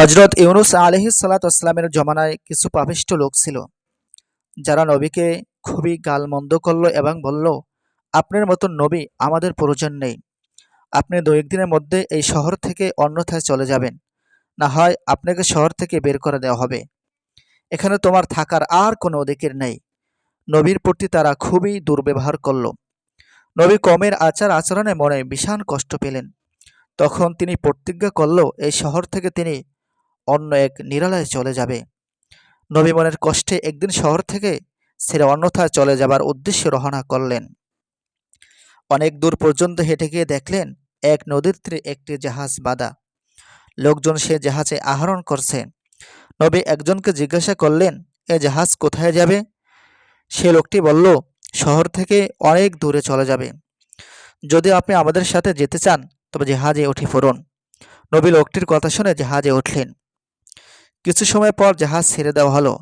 হজরত ইউনুস আলহি সালাতামের জমানায় কিছু পাপিষ্ট লোক ছিল। যারা নবীকে খুবই গালমন্দ করল এবং বলল, আপনার মতন নবী আমাদের প্রয়োজন নেই। আপনি দু একদিনের মধ্যে এই শহর থেকে অন্যথায় চলে যাবেন। না হয় আপনাকে শহর থেকে বের করে দেওয়া হবে। এখানে তোমার থাকার আর কোনো অধিকার নেই। নবীর প্রতি তারা খুবই দুর্ব্যবহার করল। নবী কমের আচার আচরণে মনে ভীষণ কষ্ট পেলেন। তখন তিনি প্রতিজ্ঞা করল, এই শহর থেকে তিনি অন্য এক নিরালায় চলে যাবে। নবী মনের কষ্টে একদিন শহর থেকে ছেড়ে অন্যথায় চলে যাবার উদ্দেশ্যে রওনা করলেন। অনেক দূর পর্যন্ত হেঁটে গিয়ে দেখলেন এক নদীর তীরে একটি জাহাজ বাঁধা। লোকজন সে জাহাজে আহরণ করছে। নবী একজনকে জিজ্ঞাসা করলেন, এ জাহাজ কোথায় যাবে? সে লোকটি বলল, শহর থেকে অনেক দূরে চলে যাবে। যদি আপনি আমাদের সাথে যেতে চান, তবে জাহাজে উঠে পড়ুন। নবী লোকটির কথা শুনে জাহাজে উঠলেন। কিছু সময় পর জাহাজ ছেড়ে দেওয়া হলো।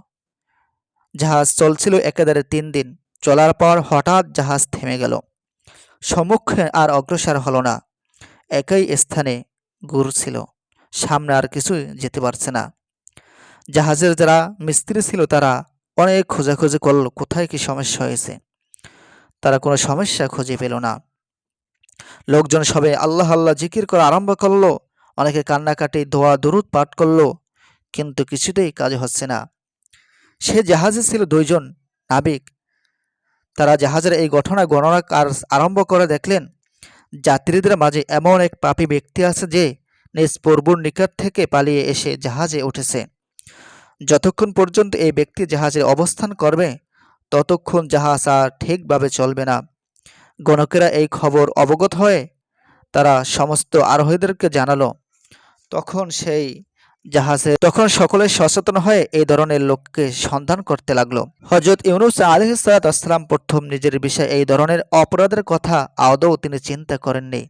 জাহাজ চলছিল একেবারে তিন দিন। চলার পর হঠাৎ জাহাজ থেমে গেল। সম্মুখে আর অগ্রসর হলো না। একই স্থানে ঘুরছিল। সামনে আর কিছুই যেতে পারছে না। জাহাজের যারা মিস্ত্রি ছিল তারা অনেক খোঁজাখুঁজি করল, কোথায় কি সমস্যা হয়েছে? তারা কোনো সমস্যা খুঁজে পেল না। লোকজন সবে আল্লাহ আল্লাহ জিকির করা আরম্ভ করল। অনেকে কান্নাকাটি, দোয়া, দরুদ পাঠ করল। কিন্তু কিছুতেই কাজ হচ্ছে না। সে জাহাজে ছিল দুইজন নাবিক। তারা জাহাজের এই ঘটনা গণনা আরম্ভ করে দেখলেন, যাত্রীদের মাঝে এমন এক পাপী ব্যক্তি আছে যে নিজ পূর্বর নিকট থেকে পালিয়ে এসে জাহাজে উঠেছে। যতক্ষণ পর্যন্ত এই ব্যক্তি জাহাজে অবস্থান করবে, ততক্ষণ জাহাজ আর ঠিকভাবে চলবে না। গণকেরা এই খবর অবগত হয়ে তারা সমস্ত আরোহীদেরকে জানালো। তখন সেই জাহাজে। তখন সকলে সচেতন হয়ে এই ধরনের লোককে সন্ধান করতে লাগল। হজরত ইউনুস আলহিসাল্লাম প্রথম নিজের বিষয়ে এই ধরনের অপরাধের কথা আদৌ তিনি চিন্তা করেননি।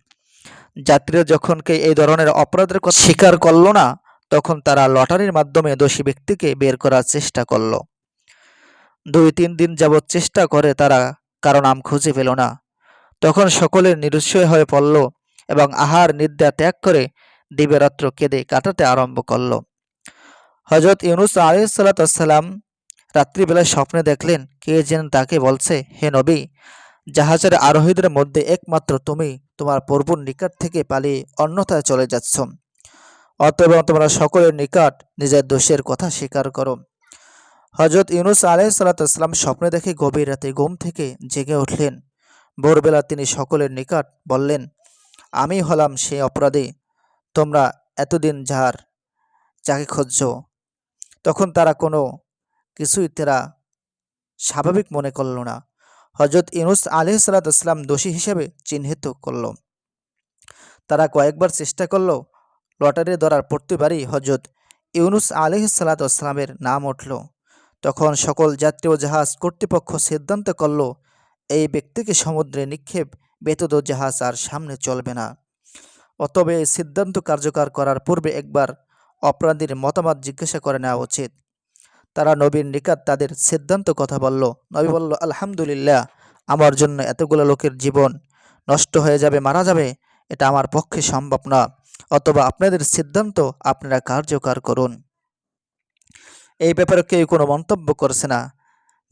যাত্রীরা যখন কে এই ধরনের অপরাধের কথা স্বীকার করল না, তখন তারা লটারির মাধ্যমে দোষী ব্যক্তিকে বের করার চেষ্টা করল। দুই তিন দিন যাবৎ চেষ্টা করে তারা কারও নাম খুঁজে পেল না। তখন সকলের নিরুৎসয় হয়ে পড়ল এবং আহার নিদ্রা ত্যাগ করে দিবেরাত্র কেঁদে কাটাতে আরম্ভ করল। হজরত ইউনুস আলিসাল্লাম রাত্রিবেলায় স্বপ্নে দেখলেন, কে যেন তাকে বলছে, হে নবী, জাহাজের আরোহীদের মধ্যে একমাত্র তুমি তোমার প্রভুর নিকট থেকে পালিয়ে অন্যথায় চলে যাচ্ছ। অতএব তোমরা সকলের নিকট নিজের দোষের কথা স্বীকার করো। হজরত ইউনুস আলাইসাল্লাম স্বপ্নে দেখে গভীর রাতে ঘুম থেকে জেগে উঠলেন। ভোরবেলা তিনি সকলের নিকট বললেন, আমি হলাম সেই অপরাধী তোমরা এতদিন যার যাকে খুঁজছ, তখন তারা কোনো কিছুই তারা স্বাভাবিক মনে করল না। হজরত ইউনুস আলি সাল্লাতাম দোষী হিসেবে চিহ্নিত করল। তারা কয়েকবার চেষ্টা করল লটারি ধরার প্রতিবারই হজরত ইউনুস আলি সাল্লাতামের নাম উঠল। তখন সকল যাত্রী জাহাজ কর্তৃপক্ষ সিদ্ধান্ত করল, এই ব্যক্তিকে সমুদ্রে নিক্ষেপ, ব্যতীত জাহাজ আর সামনে চলবে না। অতবে এই সিদ্ধান্ত কার্যকর করার পূর্বে একবার অপরাধীর মতামত জিজ্ঞাসা করে নেওয়া উচিত। তারা নবীর নিকাত তাদের সিদ্ধান্ত কথা বলল। নবী বলল, আলহামদুলিল্লাহ, আমার জন্য এতগুলো লোকের জীবন নষ্ট হয়ে যাবে, মারা যাবে। এটা আমার পক্ষে সম্ভব না। অথবা আপনাদের সিদ্ধান্ত আপনারা কার্যকর করুন। এই ব্যাপারে কেউ কোনো মন্তব্য করছে না।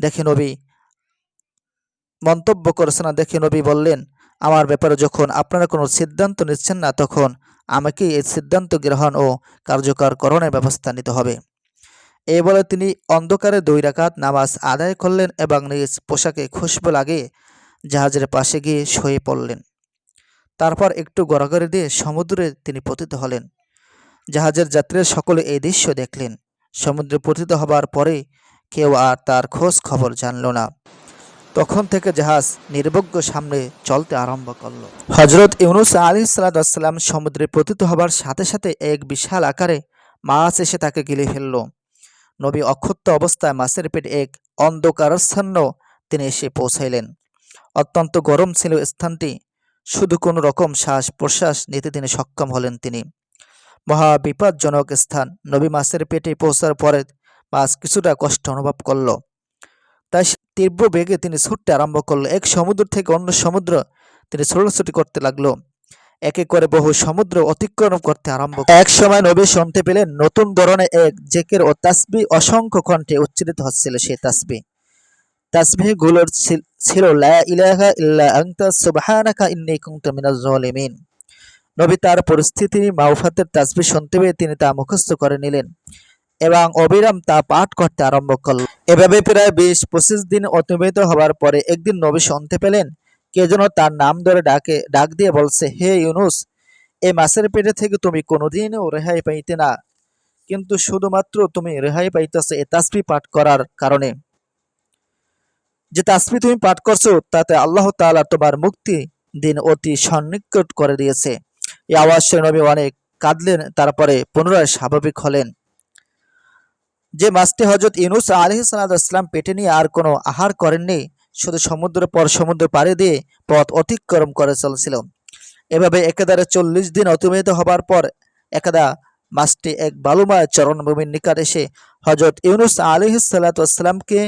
দেখে নবী মন্তব্য করছে না। দেখে নবী বললেন আমার ব্যাপারে যখন আপনারা কোনো সিদ্ধান্ত নিচ্ছেন না, তখন আমাকে এই সিদ্ধান্ত গ্রহণ ও কার্যকর করণের ব্যবস্থা নিতে হবে। এই বলে তিনি অন্ধকারে দুই রাকাত নামাজ আদায় করলেন এবং নিজ পোশাকে খুশবু লাগে জাহাজের পাশে গিয়ে শুয়ে পড়লেন। তারপর একটু গড়াগড়ি দিয়ে সমুদ্রে তিনি পতিত হলেন। জাহাজের যাত্রীরা সকলে এই দৃশ্য দেখলেন। সমুদ্রে পতিত হবার পরে কেউ আর তার খোঁজ খবর জানল না। তখন থেকে জাহাজ নির্বজ্ঞ সামনে চলতে আরম্ভ করল। হজরত ইউনুস আলী সালাদাম সমুদ্রে পতিত হবার সাথে সাথে এক বিশাল আকারে মাছ এসে তাকে গিলে ফেলল। নবী অক্ষত্য অবস্থায় মাছের পেটে এক অন্ধকারাচ্ছন্ন তিনি এসে পৌঁছাইলেন। অত্যন্ত গরম ছিল স্থানটি, শুধু কোনো রকম শ্বাস প্রশ্বাস নিতে তিনি সক্ষম হলেন তিনি। মহা বিপজ্জনক স্থান। নবী মাছের পেটে পৌঁছার পরে মাছ কিছুটা কষ্ট অনুভব করল। তাই তীব্র বেগে তিনি ছুটতে আরম্ভ করল। এক সমুদ্র থেকে অন্য সমুদ্র তিনি ছোটাছুটি করতে লাগল। একে করে বহু সমুদ্র অতিক্রম করতে আরম্ভ এক সময় নবী শুনতে পেলেন, নতুন ধরনের এক জেকের ও তাসবি অসংখ্য কণ্ঠে উচ্চারিত হচ্ছিল সেই তাসবি। তাসবিহগুলোর ছিল, লা ইলাহা ইল্লা আনতা, সুবহানাকা ইন্নী কুনতু মিনাজ জালিমিন নবী তার পরিস্থিতি মাউফাতের তাসবি শুনতে পেয়ে তিনি তা মুখস্থ করে নিলেন এবং অবিরাম তা পাঠ করতে আরম্ভ করলেন এভাবে প্রায় বিশ পঁচিশ দিন অতিবাহিত হওয়ার পরে একদিন নবী শুনতে পেলেন। কে যেন তার নাম ধরে ডাকে, ডাক দিয়ে বলছে, হে ইউনুস এই মাছের পেটে থেকে তুমি কোনোদিনও রেহাই পাইতে না। কিন্তু শুধুমাত্র তুমি রেহাই পাইতেছো এ তাসবি পাঠ করার কারণে। যে তাসবি তুমি পাঠ করছ, তাতে আল্লাহ তাআলা তোমার মুক্তি দিন অতি সন্নিকট করে দিয়েছে। এই আওয়াজ নবী অনেক কাঁদলেন, তারপরে পুনরায় স্বাভাবিক হলেন। যে মাছটি হজরত ইউনুস আলহ সালাম পেটে নিয়ে আর কোনো আহার করেননি, শুধু সমুদ্র পর সমুদ্র পাড়ি দিয়ে পথ অতিক্রম করে চলছিল। এভাবে একেদারে চল্লিশ দিন অতিবাহিত হবার পর একদা মাছটি এক বালুময় চরণভূমির নিকট এসে হজরত ইউনুস আলহ সাল্লাতামকে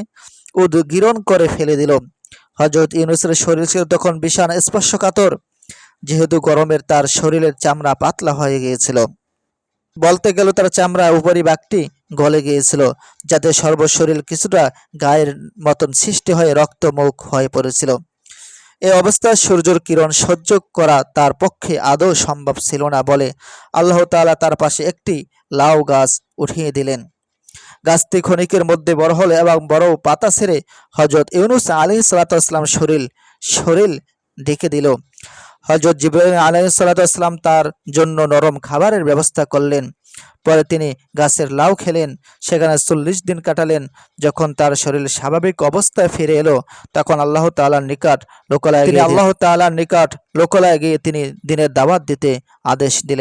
উদ্গীরণ করে ফেলে দিল। হজরত ইউনুসের শরীর ছিল তখন বিশাল স্পর্শকাতর, যেহেতু গরমের তার শরীরের চামড়া পাতলা হয়ে গিয়েছিল। বলতে গেল তার চামড়া উপরিভাগটি গলে গিয়েছিল, যাতে সর্বশরীর কিছুটা গায়ের মতন সৃষ্টি হয়ে রক্তমুখ হয়ে পড়েছিল। এই অবস্থায় সূর্যের কিরণ সহ্য করা তার পক্ষে আদৌ সম্ভব ছিল না বলে আল্লাহ তাআলা তার পাশে একটি লাউ গাছ উঠিয়ে দিলেন। গাছটি ক্ষণিকের মধ্যে বড় হলো এবং বড় পাতা ছেড়ে হজরত ইউনুস আলী সালাতাম শরীর শরীর ঢেকে দিল। হজরত জিব্রাহিম আলাইহিস সালাতাম তার জন্য নরম খাবারের ব্যবস্থা করলেন। পরে তিনি গাছের লাউ খেলেন সেখানে চল্লিশ দিন কাটালেন। যখন তার শরীর স্বাভাবিক অবস্থায় ফিরে এলো তখন আল্লাহ তালার নিকট লোকালয় আল্লাহ তালার নিকট লোকালয় গিয়ে তিনি দিনের দাওয়াত দিতে আদেশ দিলেন।